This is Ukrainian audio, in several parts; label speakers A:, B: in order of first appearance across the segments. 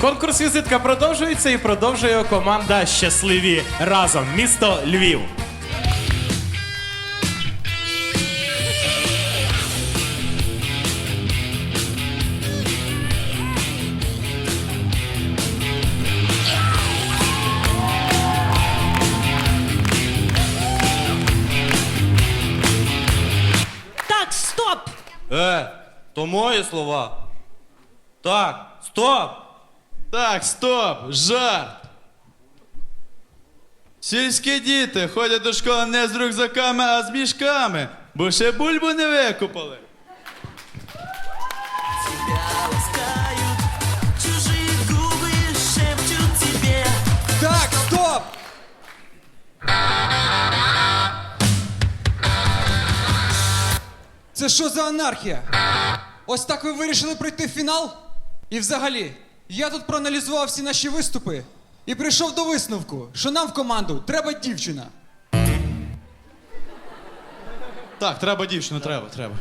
A: Конкурс візитка продовжується і продовжує його команда Щасливі разом. Місто Львів.
B: Так, стоп!
C: Е, то мої слова. Так, стоп!
D: Так, стоп, жарт. Сільські діти ходять до школи не з рюкзаками, а з мішками, бо ще бульбу не
E: тебе
F: Так, стоп! Це що за анархія? Ось так ви вирішили пройти в фінал? І взагалі, я тут проаналізував всі наші виступи і прийшов до висновку, що нам в команду треба дівчина.
D: Так, треба дівчину, треба, треба.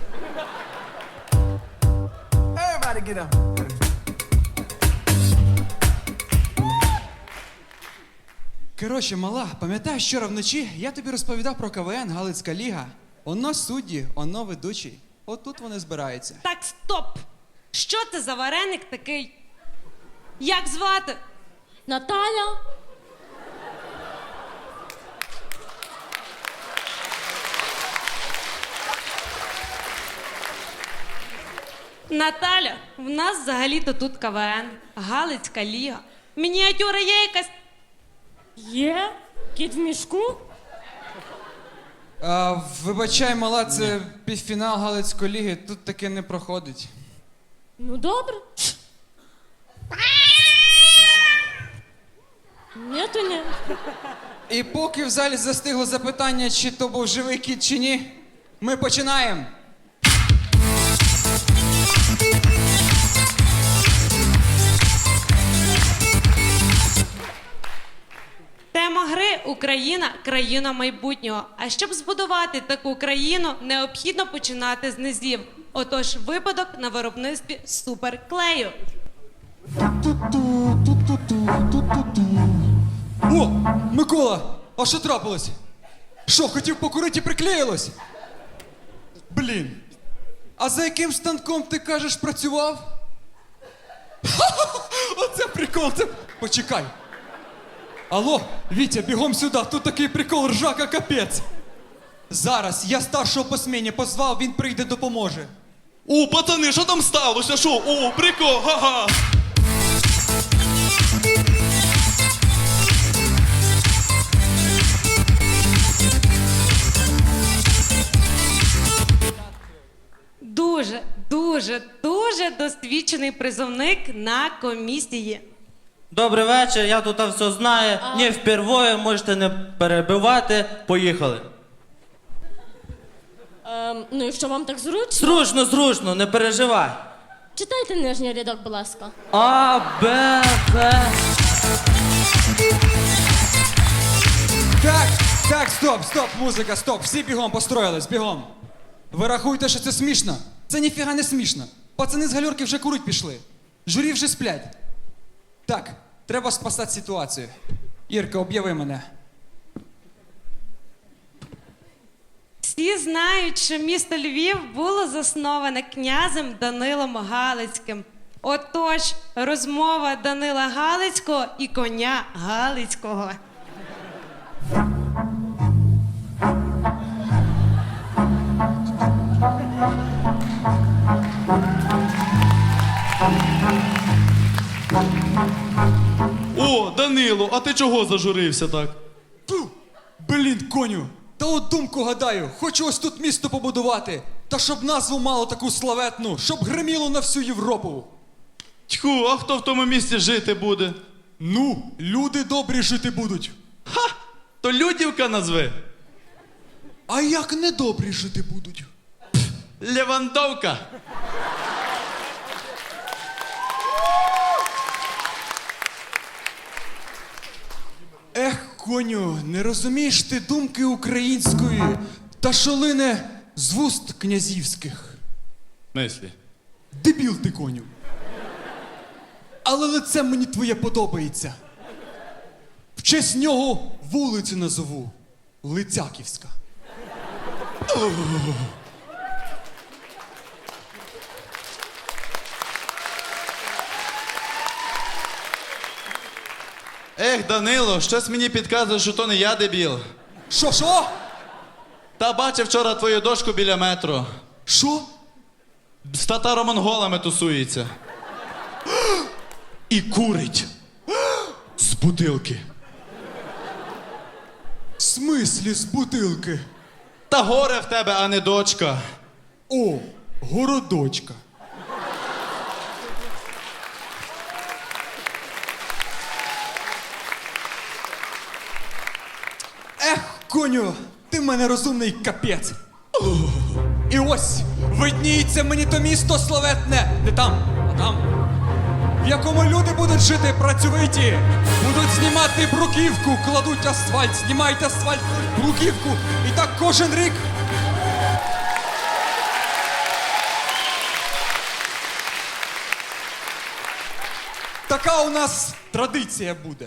F: Коротше, мала, пам'ятаєш, вчора вночі я тобі розповідав про КВН Галицька Ліга. Оно судді, оно ведучий. Отут вони збираються.
B: Так, стоп! Що це за вареник такий? Як звати?
G: Наталя,
B: Наталя, в нас взагалі-то тут КВН, Галицька ліга. Мініатюра є якась.
G: є кіт в мішку.
F: А, вибачай, мала, це півфінал Галицької ліги, тут таке не проходить.
G: Ну добре. Ні, то ні.
F: І поки в залі застигло запитання, чи то був живий кіт, чи ні, ми починаємо.
B: Тема гри Україна країна майбутнього. А щоб збудувати таку країну, необхідно починати з низів. Отож, випадок на виробництві суперклею.
F: О, Микола, а що трапилось? Що, хотів покурити і приклеїлось? Блін. А за яким станком ти кажеш працював? Оце прикол, це. Почекай. Алло, Вітя, бігом сюди, тут такий прикол, ржака капець. Зараз я старшого по сміні позвав, він прийде, допоможе.
D: О, пацани, що там сталося? Що? О, прикол, га-га.
B: Дуже, дуже досвідчений призовник на комісії.
C: Добрий вечір, я тут все знаю. Не впервые, можете не перебивати. Поїхали.
G: Ем, ну, якщо вам так зручно,
C: Зручно, зручно, не переживай.
G: читайте нижній рядок, будь ласка.
C: А, Б, С.
F: Так, так, стоп, стоп, музика, стоп. Всі бігом построїлись, бігом. Ви рахуєте, що це смішно? Це ніфіга не смішно. Пацани з гальорки вже курить пішли. Журі вже сплять. Так, треба спасати ситуацію. Ірка, об'яви мене.
B: Всі знають, що місто Львів було засноване князем Данилом Галицьким. Отож, розмова Данила Галицького і коня Галицького.
D: Данило, а ти чого зажурився так?
F: Фу! Блін, коню! Та от думку гадаю, хочу ось тут місто побудувати. Та щоб назву мало таку славетну, щоб гриміло на всю Європу.
D: Тьху, а хто в тому місці жити буде?
F: Ну, люди добрі жити будуть.
D: Ха! То Людівка назви.
F: А як недобрі жити будуть?
D: Левандовка.
F: Ех, коню, не розумієш ти думки української, та шолине з вуст князівських.
D: Мислі.
F: Дебіл ти коню. але лице мені твоє подобається. В честь нього вулицю назову Лицяківська.
D: Ех, Данило, щось мені підказує, що то не я дебіл.
F: Що, що?
D: Та бачив вчора твою дошку біля метро.
F: Що?
D: З татаро-монголами тусується. І курить. З бутилки.
F: В смислі з бутилки?
D: Та горе в тебе, а не дочка.
F: О, городочка. Ех, коню, ти в мене розумний капець. І ось видніється мені то місто славетне, не там, а там. В якому люди будуть жити працьовиті, будуть знімати бруківку, кладуть асфальт, знімають асфальт, бруківку. І так кожен рік Така у нас традиція буде.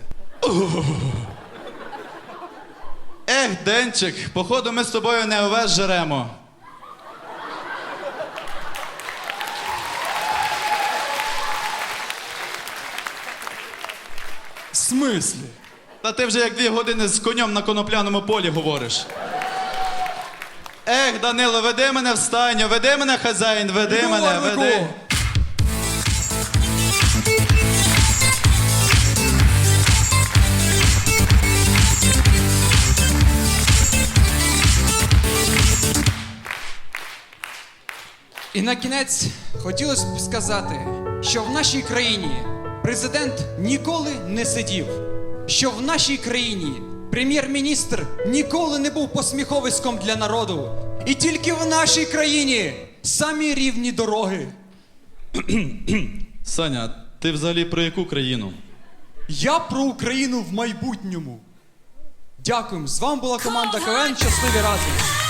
D: Ех, Денчик, походу ми з тобою не овес жеремо.
F: В смислі?
D: Та ти вже як дві години з конем на конопляному полі говориш. Ех, Данило, веди мене в стайню, веди мене хазяїн, веди
F: Іду,
D: мене, веди.
F: І на кінець хотілося б сказати, що в нашій країні президент ніколи не сидів, що в нашій країні прем'єр-міністр ніколи не був посміховиськом для народу. І тільки в нашій країні самі рівні дороги.
D: Саня, ти взагалі про яку країну?
F: Я про Україну в майбутньому. Дякуємо. З вами була команда КВН Щасливі разом.